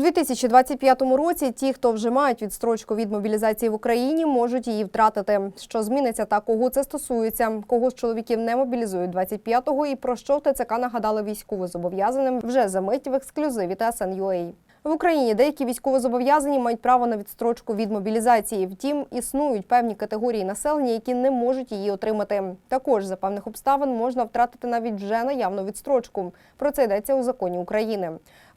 2025 році ті, хто вже мають відстрочку від мобілізації в Україні, можуть її втратити. Що зміниться та кого це стосується? Кого з чоловіків не мобілізують 25-го і про що в ТЦК нагадали військовозобов'язаним вже за мить в ексклюзиві ТСН.UA. В Україні деякі військовозобов'язані мають право на відстрочку від мобілізації. Втім, існують певні категорії населення, які не можуть її отримати. Також за певних обставин можна втратити навіть вже наявну відстрочку. Про це йдеться у законі України.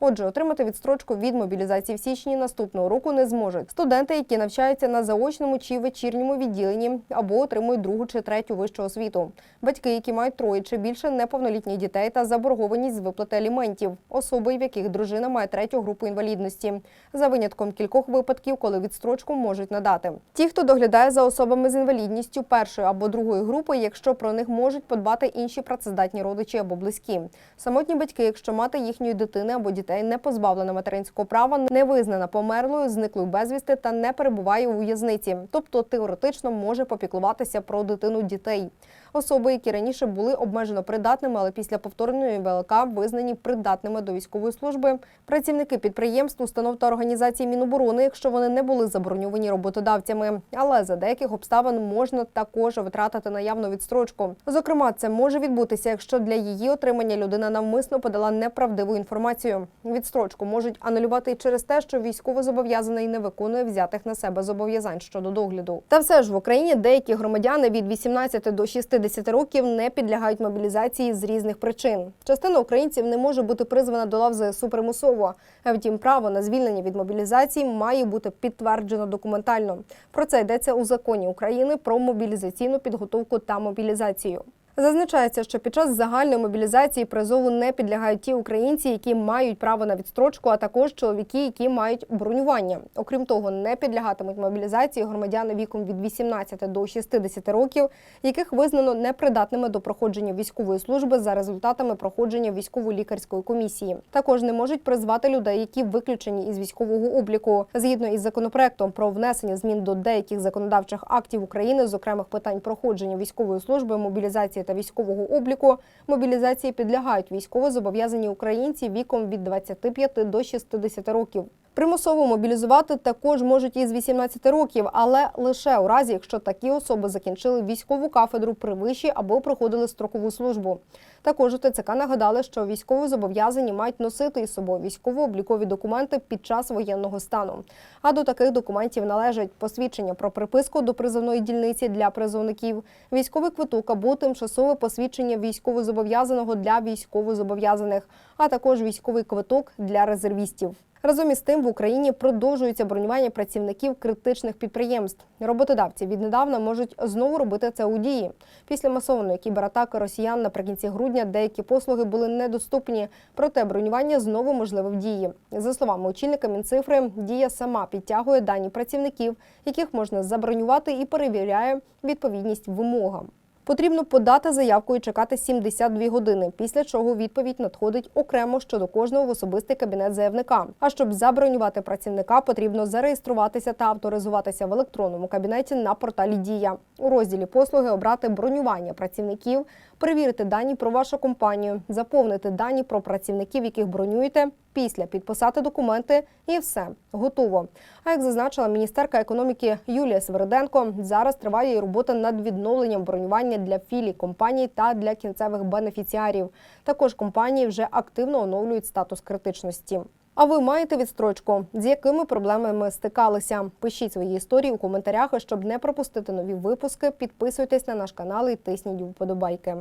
Отже, отримати відстрочку від мобілізації в січні наступного року не зможуть студенти, які навчаються на заочному чи вечірньому відділенні або отримують другу чи третю вищу освіту. Батьки, які мають троє чи більше неповнолітніх дітей та заборгованість з виплати аліментів, особи, в яких дружина має третю групу інвалідності, за винятком кількох випадків, коли відстрочку можуть надати. Ті, хто доглядає за особами з інвалідністю першої або другої групи, якщо про них можуть подбати інші працездатні родичі або близькі. Самотні батьки, якщо мати їхньої дитини або дітей не позбавлена материнського права, не визнана померлою, зниклою безвісти та не перебуває у в'язниці, тобто теоретично може попіклуватися про дитину дітей. Особи, які раніше були обмежено придатними, але після повторної ВЛК визнані придатними до військової служби, працівники підприємств, установ та організацій Міноборони, якщо вони не були заброньовані роботодавцями. Але за деяких обставин можна також витратити наявну відстрочку. Зокрема, це може відбутися, якщо для її отримання людина навмисно подала неправдиву інформацію. Відстрочку можуть анулювати і через те, що військовозобов'язаний не виконує взятих на себе зобов'язань щодо догляду. Та все ж в Україні деякі громадяни від 18 до 60 років не підлягають мобілізації з різних причин. Частина українців не може бути призвана до лав ЗСУ примусово. Втім, право на звільнення від мобілізації має бути підтверджено документально. Про це йдеться у законі України про мобілізаційну підготовку та мобілізацію. Зазначається, що під час загальної мобілізації призову не підлягають ті українці, які мають право на відстрочку, а також чоловіки, які мають бронювання. Окрім того, не підлягатимуть мобілізації громадяни віком від 18 до 60 років, яких визнано непридатними до проходження військової служби за результатами проходження військово-лікарської комісії. Також не можуть призвати людей, які виключені із військового обліку. Згідно із законопроектом про внесення змін до деяких законодавчих актів України з окремих питань проходження військової служби, мобілізації та військового обліку мобілізації підлягають військово зобов'язані українці віком від 25 до 60 років. Примусово мобілізувати також можуть із 18 років, але лише у разі, якщо такі особи закінчили військову кафедру при виші або проходили строкову службу. Також у ТЦК нагадали, що військові зобов'язані мають носити із собою військово-облікові документи під час воєнного стану. А до таких документів належать посвідчення про приписку до призовної дільниці для призовників, військовий квиток або тимчасове посвідчення військовозобов'язаного для військовозобов'язаних, а також військовий квиток для резервістів. Разом із тим в Україні продовжується бронювання працівників критичних підприємств. Роботодавці віднедавна можуть знову робити це у дії. Після масованої кібератаки росіян наприкінці грудня деякі послуги були недоступні, проте бронювання знову можливе в дії. За словами очільника Мінцифри, дія сама підтягує дані працівників, яких можна забронювати і перевіряє відповідність вимогам. Потрібно подати заявку і чекати 72 години, після чого відповідь надходить окремо щодо кожного в особистий кабінет заявника. А щоб забронювати працівника, потрібно зареєструватися та авторизуватися в електронному кабінеті на порталі Дія. У розділі послуги обрати бронювання працівників, перевірити дані про вашу компанію, заповнити дані про працівників, яких бронюєте. Після підписати документи і все готово. А як зазначила міністерка економіки Юлія Свериденко, зараз триває і робота над відновленням бронювання для філій компаній та для кінцевих бенефіціарів. Також компанії вже активно оновлюють статус критичності. А ви маєте відстрочку? З якими проблемами стикалися? Пишіть свої історії у коментарях, щоб не пропустити нові випуски. Підписуйтесь на наш канал і тисніть вподобайки.